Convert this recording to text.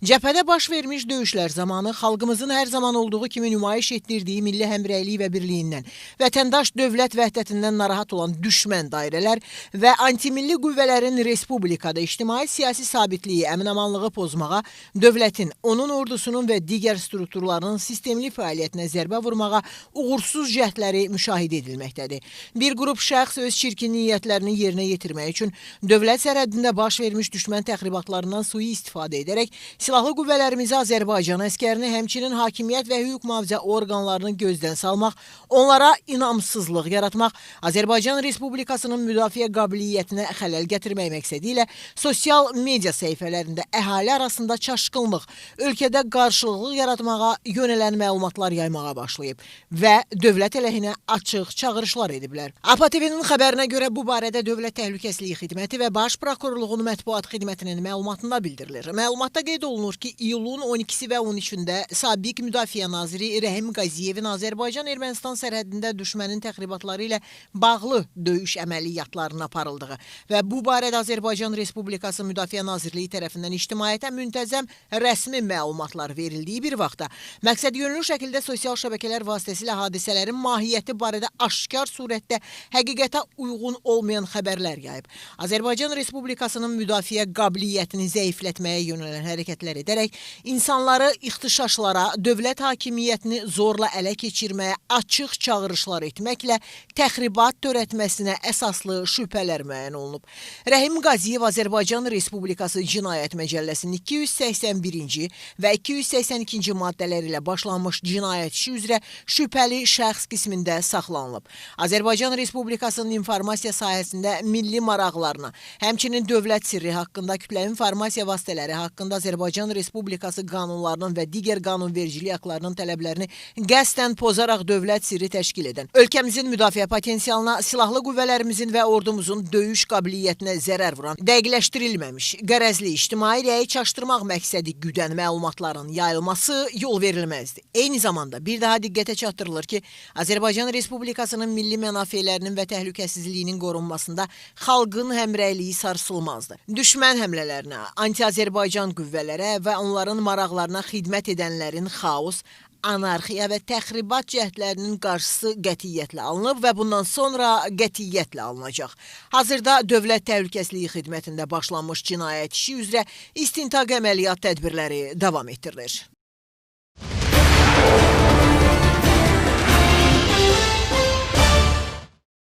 Cəbhədə baş vermiş döyüşlər zamanı xalqımızın hər zaman olduğu kimi nümayiş etdirdiyi milli həmrəylik və birliyindən, vətəndaş dövlət vəhdətindən narahat olan düşmən dairələr və antimilli qüvvələrin respublikada ictimai-siyasi sabitliyi, əminamanlığı pozmağa, dövlətin, onun ordusunun və digər strukturlarının sistemli fəaliyyətinə zərbə vurmağa uğursuz cəhdləri müşahidə edilməkdədir. Bir qrup şəxs öz çirkin niyyətlərini yerinə yetirmək üçün dövlət sərhədində baş vermiş düşmən təxribatlarından sui istifadə edərək silahlı qüvvələrimizi Azərbaycan əskərini, həmçinin hakimiyyət və hüquq mühafizə orqanlarını gözdən salmaq, onlara inamsızlıq yaratmaq, Azərbaycan Respublikasının müdafiə qabiliyyətinə xələl gətirmək məqsədi ilə sosial media səhifələrində əhali arasında çaşqınlıq, ölkədə qarşılıqlıq yaratmağa yönələn məlumatlar yaymağa başlayıb və dövlət əleyhinə açıq çağırışlar ediblər. APA TV-nin xəbərinə görə bu barədə Dövlət Təhlükəsizlik Xidməti və Baş Prokurorluğunun mətbuat xidmətinin məlumatında bildirilir. Məlumatda qeyd olunur ki, iyulun 12-si və 13-də sabiq Müdafiə naziri Rəhim Qaziyevin Azərbaycan-Ermənistan sərhədində düşmənin təxribatları ilə bağlı döyüş əməliyyatlarının aparıldığı və bu barədə Azərbaycan Respublikası Müdafiə Nazirliyi tərəfindən ictimaiyyətə müntəzəm rəsmi məlumatlar verildiyi bir vaxtda məqsədyönlü şəkildə sosial şəbəkələr vasitəsilə hadisələrin mahiyyəti barədə aşkar surətdə həqiqətə uyğun olmayan xəbərlər yayıb. Azərbaycan Respublikasının müdafiə qabiliyyətini zəiflətməyə yönələn hərəkətlər edərək insanları ixtişaşlara, dövlət hakimiyyətini zorla ələ keçirməyə açıq çağırışlar etməklə təxribat törətməsinə əsaslı şübhələr müəyyən olunub. Rəhim Qaziyev Azərbaycan Respublikası Cinayət Məcəlləsinin 281-ci və 282-ci maddələri ilə başlanmış cinayət işi üzrə şübhəli şəxs qismində saxlanılıb. Azərbaycan Respublikasının informasiya sahəsində milli maraqlarına, həmçinin dövlət sirri haqqında, kütləvi informasiya vasitələri haqqında Azərbaycan Respublikası qanunlarının və digər qanunvericilik haqlarının tələblərini qəsdən pozaraq dövlət sirri təşkil edən, ölkəmizin müdafiə potensialına, silahlı qüvvələrimizin və ordumuzun döyüş qabiliyyətinə zərər vuran, dəqiqləşdirilməmiş, qərəzli ictimai rəyi çaşdırmaq məqsədi güdən məlumatların yayılması yol verilməzdir. Eyni zamanda bir daha diqqətə çatdırılır ki, Azərbaycan Respublikasının milli mənafelərinin və təhlükəsizliyinin qorunmasında xalqın həmrəyliyi sarsılmazdır. Düşmən həmlələrinə, anti-Azərbaycan qüvvələrə və onların maraqlarına xidmət edənlərin xaos, anarxiya və təxribat cəhdlərinin qarşısı qətiyyətlə alınıb və bundan sonra qətiyyətlə alınacaq. Hazırda Dövlət Təhlükəsizliyi Xidmətində başlanmış cinayət işi üzrə istintaq əməliyyat tədbirləri davam etdirilir.